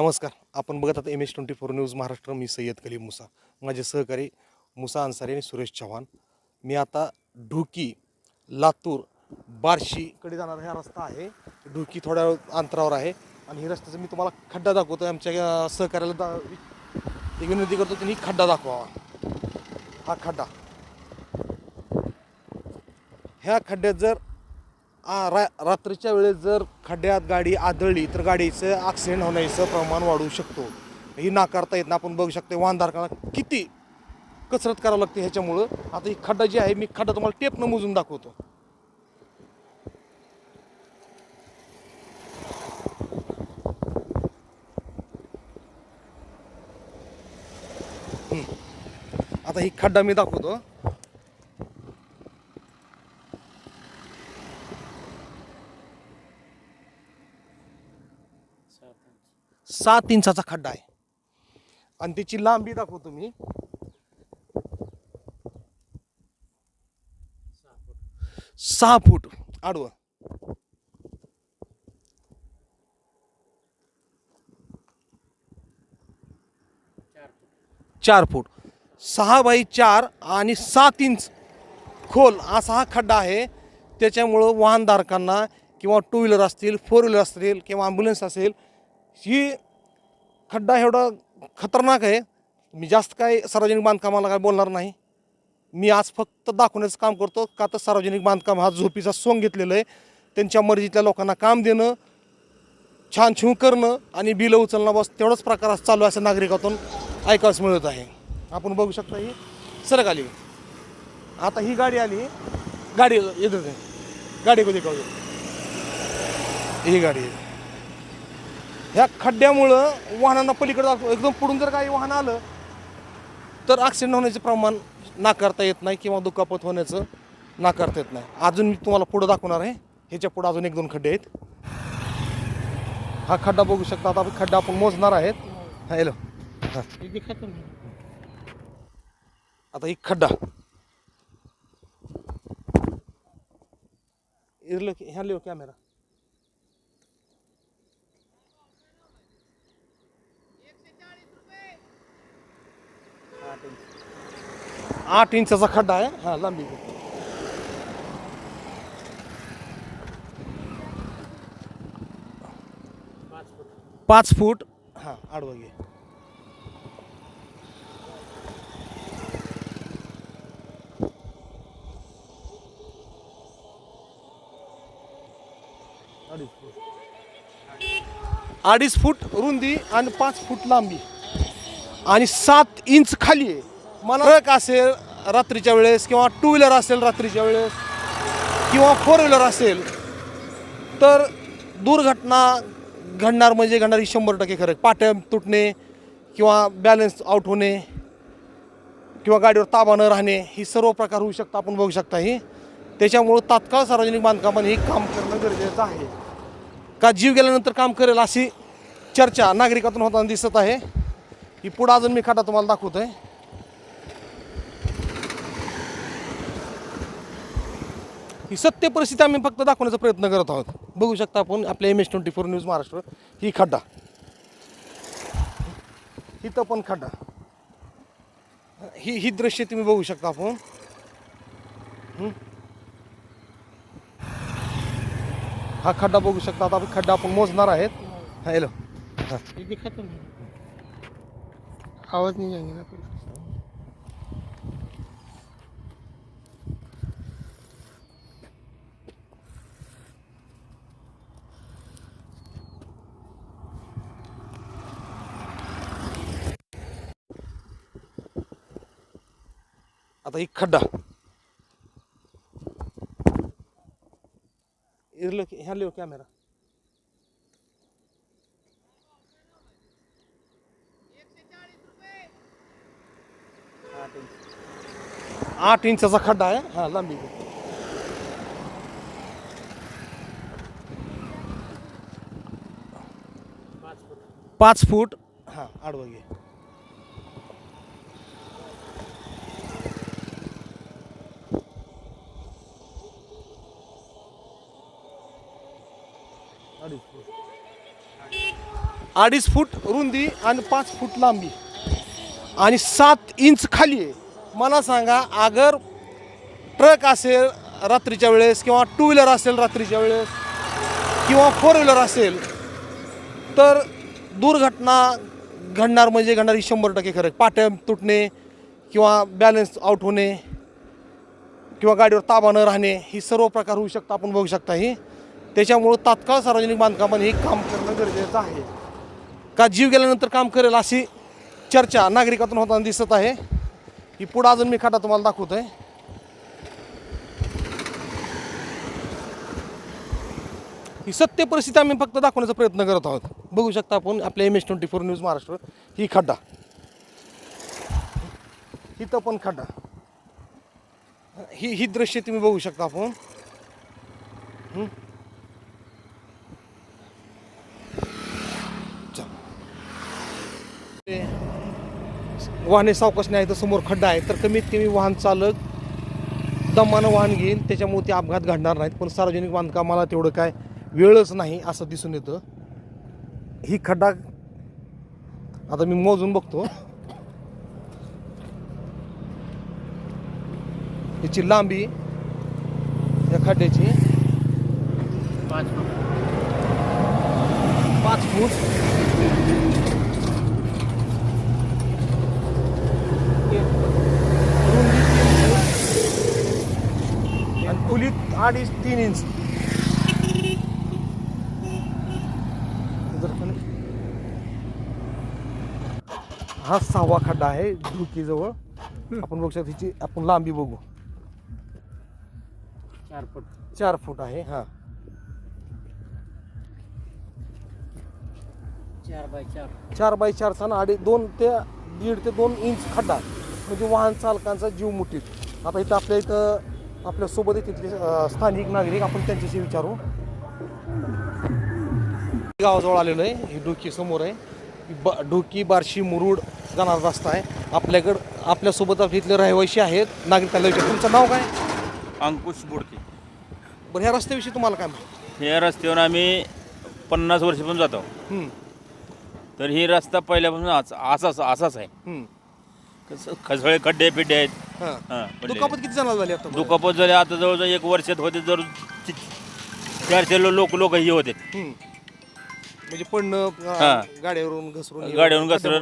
नमस्कार. आपण बघत आता M S twenty four news Maharashtra. मी सय्यद कलीम मुसा. माझे सहकारी मुसा अन्सारी आणि सुरेश चव्हाण. मी आता ढुकी लातूर बार्शीकडे जाणारा हा रस्ता आहे. ढोकी थोड्या अंतरावर आहे. आणि ही रस्त्याचं मी तुम्हाला खड्डा दाखवतो आमच्या सहकार्याला दा एक विनंती करतो त्यांनी खड्डा दाखवावा. हा खड्डा. ह्या खड्ड्यात जर आ, रा रात्रीच्या वेळेस जर खड्ड्यात गाडी आदळली तर गाडीचं ॲक्सिडेंट होण्याचं प्रमाण वाढू शकतो. ही नाकारता येत ना आपण बघू शकतो वाहनधारकांना किती कसरत करावं लागते ह्याच्यामुळं. आता ही खड्डा जी आहे मी खड्डा तुम्हाला टेपनं मोजून दाखवतो. आता ही खड्डा मी दाखवतो. सात इंचाचा खड्डा आहे. आणि त्याची लांबी दाखवतो मी. सहा फूट आडवं. चार फूट. सहा बाई चार आणि सात इंच खोल असा हा खड्डा आहे. त्याच्यामुळं वाहनधारकांना किंवा टू व्हीलर असतील फोर व्हीलर असतील किंवा ॲम्ब्युलन्स असेल ही खड्डा एवढा खतरनाक आहे. मी जास्त काय सार्वजनिक बांधकामाला काय बोलणार नाही. मी आज फक्त दाखवण्याचं काम करतो का तर सार्वजनिक बांधकाम हा झोपीचा सोंग घेतलेलं आहे. त्यांच्या मर्जीतल्या लोकांना काम देणं छान छिव करणं आणि बिलं उचलणं बस तेवढाच प्रकार चालू आहे असं नागरिकातून ऐकावंच मिळत आहे. आपण बघू शकता ही सरक आली. आता ही गाडी आली. गाडी येत गाडी कधी कळू ही गाडी. आहे. ह्या खड्ड्यामुळं वाहनांना पलीकडे दाखव एकदम पुढून जर काही वाहन आलं तर ॲक्सिडेंट होण्याचे प्रमाण नाकारता येत नाही किंवा दुखापत होण्याचं नाकारता येत नाही. अजून मी तुम्हाला पुढं दाखवणार आहे. ह्याच्या पुढं अजून एक दोन खड्डे आहेत. हा खड्डा बघू शकता. आता आपण खड्डा आपण मोजणार आहेत. हा हॅलो. हा. आता एक खड्डा. इरलो ह्या लिओ कॅमेरा आठ इंचाचा खड्डा आहे. हा लांबी पाच फूट. हा आडवा घे. अडीच फूट. अडीच फूट रुंदी आणि पाच फूट लांबी. आणि सात इंच खाली आहे. मला ट्रक असेल रात्रीच्या वेळेस किंवा टू व्हीलर असेल रात्रीच्या वेळेस किंवा फोर व्हीलर असेल तर दुर्घटना घडणार म्हणजे घडणार ही शंभर टक्के खरं. पाट्या तुटणे किंवा बॅलन्स आउट होणे किंवा गाडीवर ताबा न राहणे ही सर्व प्रकार होऊ शकतं आपण बघू शकता ही. त्याच्यामुळं तात्काळ सार्वजनिक बांधकामाने हे काम करणं गरजेचं आहे. का जीव गेल्यानंतर काम करेल अशी चर्चा नागरिकातून होताना दिसत आहे. ही पुढं अजून मी खड्डा तुम्हाला दाखवतोय. ही सत्य परिस्थिती आम्ही फक्त दाखवण्याचा प्रयत्न करत आहोत. बघू शकता आपण आपल्या M S twenty four news Maharashtra ही खड्डा. इथं पण खड्डा. ही ही दृश्य तुम्ही बघू शकता आपण. हा खड्डा बघू शकता. आता आपण खड्डा आपण मोजणार आहेत. हा हॅलो हा. आवाज नहीं जाएंगे ना फिर आता ही खड्डा. इरलो ह्या लिओ कॅमेरा आठ इंचाचा खड्डा आहे. हा लांबी पाच फूट. हा आडवा घे. अडीच फूट रुंदी आणि पाच फूट लांबी. आणि सात इंच खाली आहे. मला सांगा अगर ट्रक असेल रात्रीच्या वेळेस किंवा टू व्हीलर असेल रात्रीच्या वेळेस किंवा फोर व्हीलर असेल तर दुर्घटना घडणार म्हणजे घडणार ही शंभर टक्के खरं. पाट्या तुटणे किंवा बॅलन्स आउट होणे किंवा गाडीवर ताबा न राहणे ही सर्व प्रकार होऊ शकतं आपण बघू शकता ही. त्याच्यामुळं तात्काळ सार्वजनिक बांधकामाने हे काम करणं गरजेचं आहे. का जीव गेल्यानंतर काम करेल अशी चर्चा नागरिकातून होताना दिसत आहे. ही पुढं अजून मी खाटा तुम्हाला दाखवतो आहे ही सत्य परिस्थिती आम्ही फक्त दाखवण्याचा प्रयत्न करत आहोत. बघू शकता आपण आपल्या M S twenty four news Maharashtra ही खड्डा. इथं पण खड्डा. ही ही दृश्य तुम्ही बघू शकता आपण हं? चा. ते वाहने सावकाश नाही तर समोर खड्डा आहे. तर कमीत कमी वाहन चालक दमानं वाहन घेईल त्याच्यामुळे ते अपघात घडणार नाहीत. पण सार्वजनिक बांधकामाला तेवढं काय वेळच नाही असं दिसून येतं. ही खड्डा आता मी मोजून बघतो. याची लांबी या खड्ड्याची पाच फूट. पाच फूट रुंदी तीन फूट. आणि खोलीत अडीच तीन इंच. हा सहावा खड्डा आहे धुकीजवळ आपण बघू शकतो हिची आपण लांबी बघू. चार फूट. चार फूट आहे हा. चार बाय चार. चार बाय चारचा ना अडी दोन ते दीड ते दोन इंच खड्डा म्हणजे वाहन चालकांचा जीव मुठीत. आता इथं आपल्या इथं आपल्यासोबत तिथले स्थानिक नागरिक आपण त्यांच्याशी विचारू. गावाजवळ आलेलो आहे. ही डोकी समोर आहे. ही ब डोकी बार्शी मुरुड जाणारा रस्ता आहे. आपल्याकडं आपल्यासोबत आपल्या इथले रहिवासी आहेत. नागरिकांना विचार. तुमचं नाव काय? अंकुश बुडके. बरं ह्या रस्त्याविषयी तुम्हाला काय माहिती या रस्त्यावर आम्ही पन्नास वर्षापासून जातो. तर ही रस्ता पहिल्यापासून अस- असाच असाच आहे. कसं खसळे खड्डे पिड्डे आहेत हां. हां. दुखापत किती जणांना झाली आता दुखापत झाले आता जवळजवळ एक वर्षात होते जर ति- चारशे लोक लोक ही होते हम्म. म्हणजे पडणं हां. गाड्यावरून घसरून गाड्यावरून घसरून